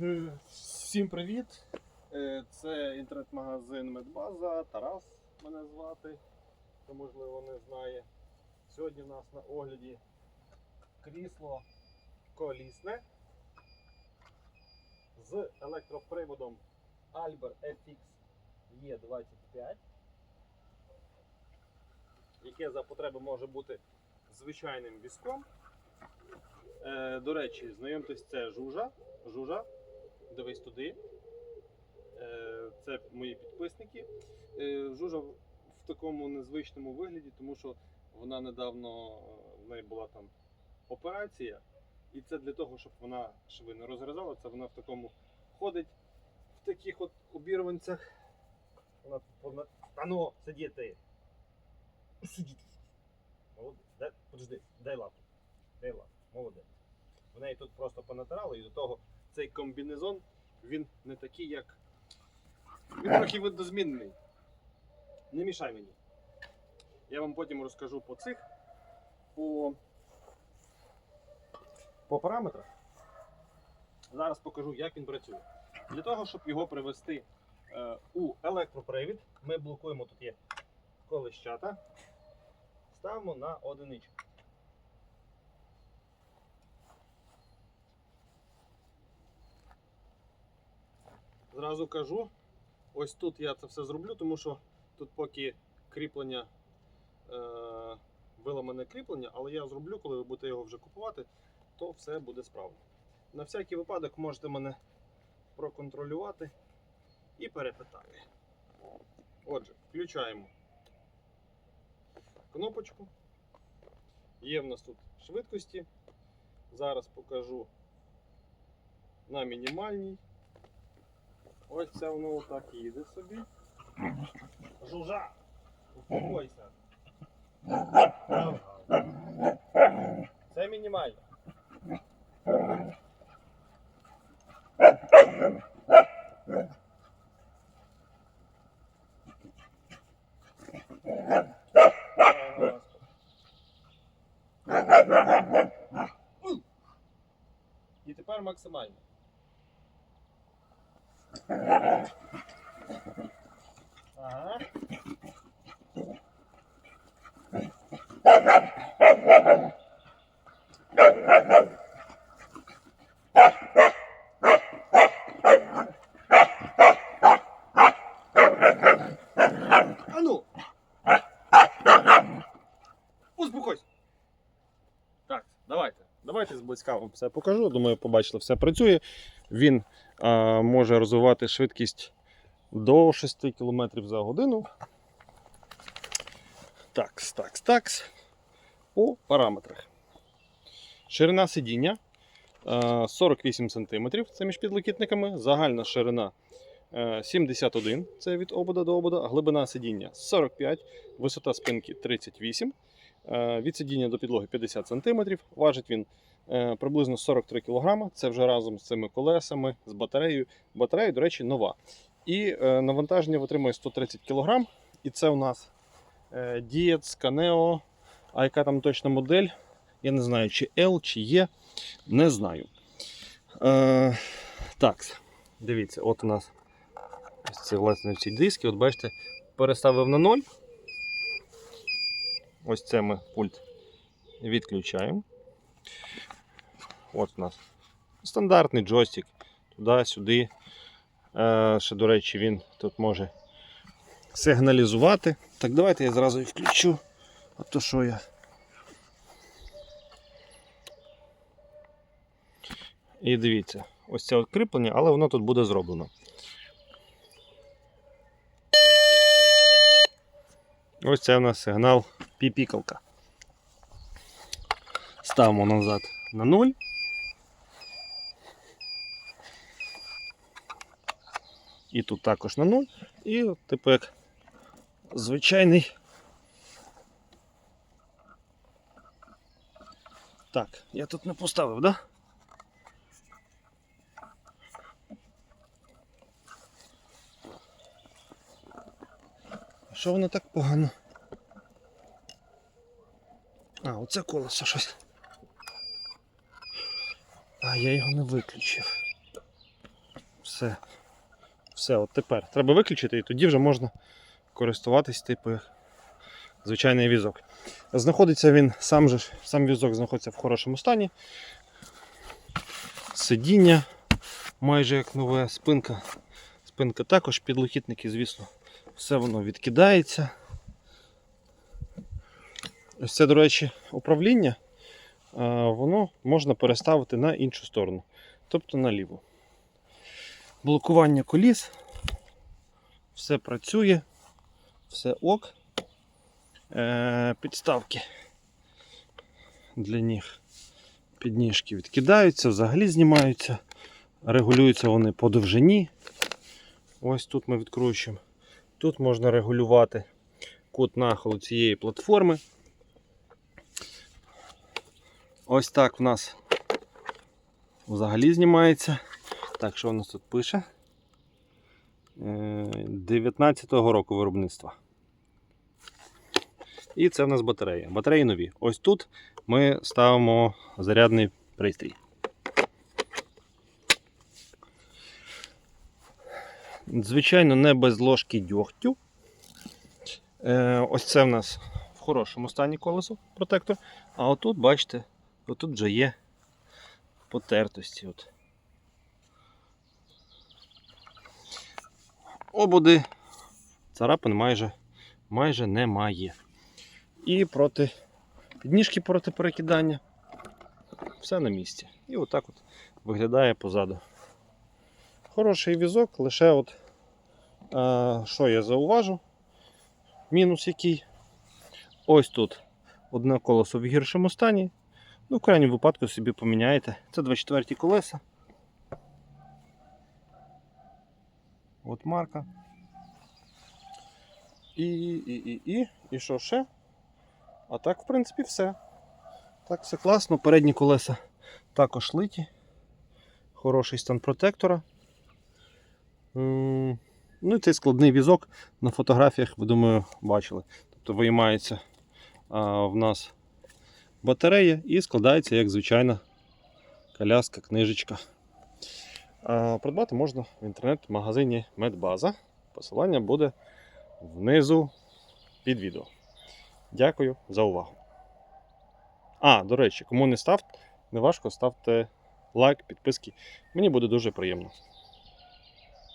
Е, Всім привіт! Е, Це інтернет-магазин Медбаза. Тарас мене звати, хто можливо не знає. Сьогодні у нас на огляді крісло колісне з електроприводом Alber FX E25, яке за потреби може бути звичайним візком. Е, До речі, знайомтесь, це жужа. Жужа, дивись туди. Е, Це мої підписники. Е, Жужа в такому незвичному вигляді, тому що вона недавно е, в неї була там операція. І це для того, щоб вона шви не розгризала, це вона в такому ходить, в таких от обірванцях. Вона повна. Та ну, сидіти. Сидіти. Молодець. Дай, подожди, дай лапу. Дай лапу. Молодець. В неї тут просто понатирали, і до того цей комбінезон він не такий, як. Він трохи видозмінний. Не мішай мені. Я вам потім розкажу по цих, по, по параметрах. Зараз покажу, як він працює. Для того, щоб його привести е, у електропривід, ми блокуємо тут є колищата, ставимо на одиничку. Зразу кажу, ось тут я це все зроблю, тому що тут поки кріплення, е, виламане кріплення, але я зроблю, коли ви будете його вже купувати, то все буде справно. На всякий випадок можете мене проконтролювати і перепитати. Отже, включаємо кнопочку. Є в нас тут швидкості. Зараз покажу на мінімальній. Ось це воно отак їде собі. Жужа! Успокойся. Це мінімально. І тепер максимально. Ага. А ну! Успокойся! Так, давайте. Давайте зблизька все покажу. Думаю, побачили, все працює. Він може розвивати швидкість до 6 км за годину. Такс, такс, такс. По параметрах. Ширина сидіння 48 см, це між підлокітниками. Загальна ширина е, 71 це від обода до обода, глибина сидіння 45, висота спинки 38, е, від сидіння до підлоги 50 см. Важить він е, приблизно 43 кг. Це вже разом з цими колесами, з батареєю. Батарея, до речі, нова. І е, навантаження витримує 130 кг. І це у нас е, Diet Caneo. А яка там точна модель? Я не знаю, чи L, чи E. Не знаю. Е, так, дивіться, от у нас ці власне ці диски. От бачите, переставив на 0. Ось це ми пульт відключаємо. От у нас стандартний джойстик. Туди-сюди. Е, ще, до речі, він тут може сигналізувати. Так, давайте я зразу і включу. А то що я. І дивіться, ось це кріплення, але воно тут буде зроблено. Ось це у нас сигнал піпікалка. Ставимо назад на 0. І тут також на 0. І, от, типу, як звичайний. Так, я тут не поставив, да? Що воно так погано? А, оце колесо щось. А, я його не виключив. Все. Все, от тепер. Треба виключити і тоді вже можна користуватись, типу, звичайний візок. Знаходиться він, сам же сам візок знаходиться в хорошому стані. Сидіння майже як нове, спинка. Спинка також, підлокітники, звісно, все воно відкидається. Ось це, до речі, управління, воно можна переставити на іншу сторону, тобто на ліву. Блокування коліс, все працює, все ок. Е, підставки для ніг. Підніжки відкидаються, взагалі знімаються, регулюються вони по довжині. Ось тут ми відкручуємо. Тут можна регулювати кут нахилу цієї платформи. Ось так в нас взагалі знімається. Так, що у нас тут пише? Е, 19-го року виробництва. І це в нас батарея. Батареї нові. Ось тут ми ставимо зарядний пристрій. Звичайно, не без ложки дьогтю. Е, ось це в нас в хорошому стані колесо протектор. А отут, бачите, отут вже є потертості. От. Обуди царапин майже, майже немає. І проти підніжки проти перекидання. Все на місці. І отак от виглядає позаду. Хороший візок, лише от а, що я зауважу, мінус який. Ось тут одне колесо в гіршому стані. Ну, в крайньому випадку собі поміняєте. Це 24-ті колеса. От марка. І, і, і, і, і що ще? А так, в принципі, все. Так, все класно. Передні колеса також литі. Хороший стан протектора. Ну і цей складний візок на фотографіях, ви думаю, бачили. Тобто виймається а, в нас батарея і складається як звичайна коляска, книжечка. Придбати можна в інтернет-магазині Медбаза. Посилання буде внизу під відео. Дякую за увагу. А, до речі, кому не став, не важко, ставте лайк, підписки. Мені буде дуже приємно.